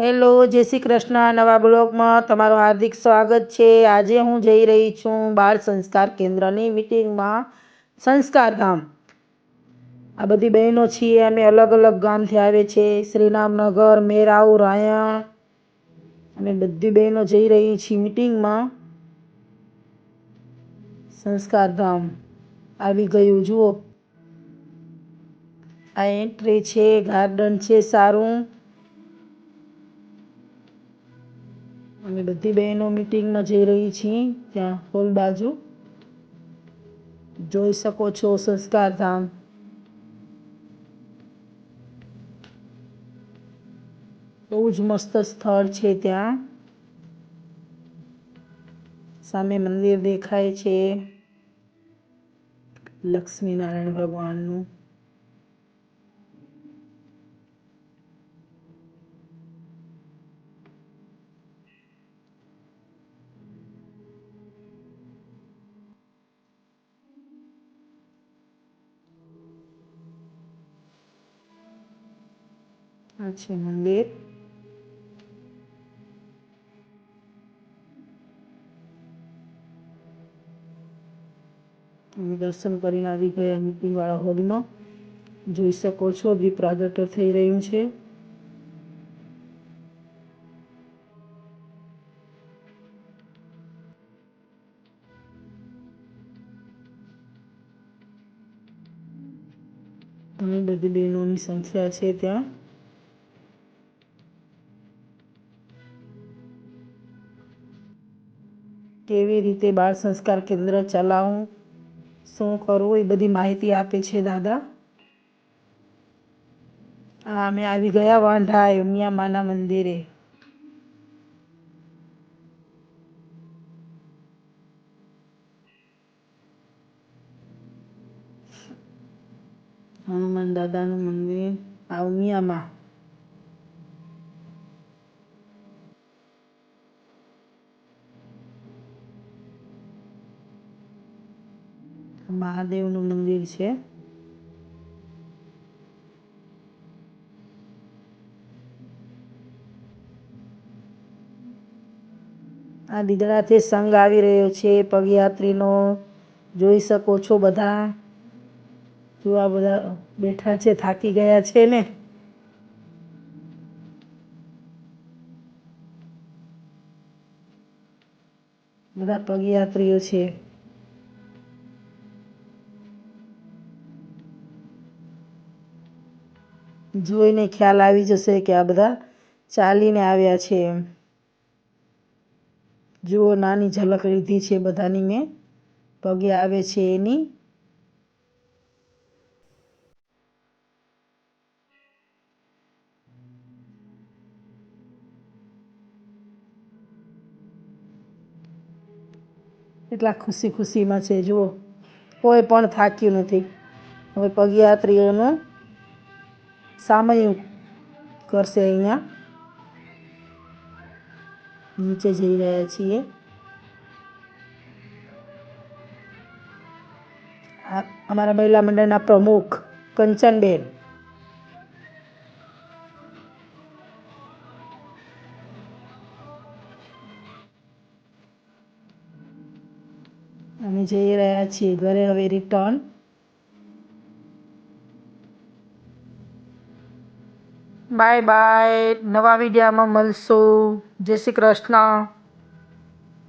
Hello, જય શ્રી કૃષ્ણ. નવા બ્લોગમાં તમારું હાર્દિક સ્વાગત છે. આજે હું જઈ રહી છું બાળ સંસ્કાર કેન્દ્રની મિટિંગમાં. સંસ્કાર ગામ. આ બધી બહેનો છીએ અમે, અલગ અલગ ગામથી આવે છે. શ્રીરામનગર મેરાઉ રાયણ. અમે બધી બહેનો જઈ રહી છીએ મિટિંગમાં. સંસ્કાર ધામ આવી ગયું, જુઓ. આ એન્ટ્રી છે ગાર્ડન છે, સારું. અમે બધી બહેનો મિટિંગમાં જઈ રહી છીએ, ત્યાં હોલ બાજુ. જોઈ શકો છો સંસ્કાર ધામ. બહુ જ મસ્ત સ્થળ છે ત્યાં. સામે મંદિર દેખાય છે. લક્ષ્મીનારાયણ ભગવાનનું. આ મંદિર? દર્શન કરીને આવી ગયા મીટિંગવાળા હોલમાં. જોઈ શકો છો દીપ પ્રાગટ્ય થઈ રહ્યું છે. ઘણી બધી બહેનોની સંખ્યા છે ત્યાં. કેવી રીતે બાળ સંસ્કાર કેન્દ્ર ચલાવવું શું કરવું, એ બધી માહિતી આપે છે દાદા. આ અમે આવી ગયા વાંઢા ઉમિયા માના મંદિરે. હનુમાન દાદાનું મંદિર, આ ઉમિયામાં મહાદેવનું મંદિર છે. આ દીદડાથી સંઘ આવી રહ્યો છે, પગયાત્રીનો. જોઈ શકો છો બધા. જો આ બધા બેઠા છે, થાકી ગયા છે ને. બધા પગયાત્રીઓ છે. જોઈને ખ્યાલ આવી જશે કે આ બધા ચાલીને આવ્યા છે એમ. જુઓ, નાની ઝલક લીધી છે બધાની મેં. પગે આવે છે એની. એટલા ખુશી ખુશીમાં છે, જુઓ. કોઈ પણ થાક્યું નથી. હવે પગયાત્રીઓનું સામયું કરશે અહીંયા. નીચે જઈ રહ્યા છીએ. અમારા મહિલા મંડળના પ્રમુખ કંચનબેન. અમે જઈ રહ્યા છીએ. ઘરે હવે રિટર્ન બાય બાય. નવા વિડીયામાં મળીશું. જય શ્રી કૃષ્ણ.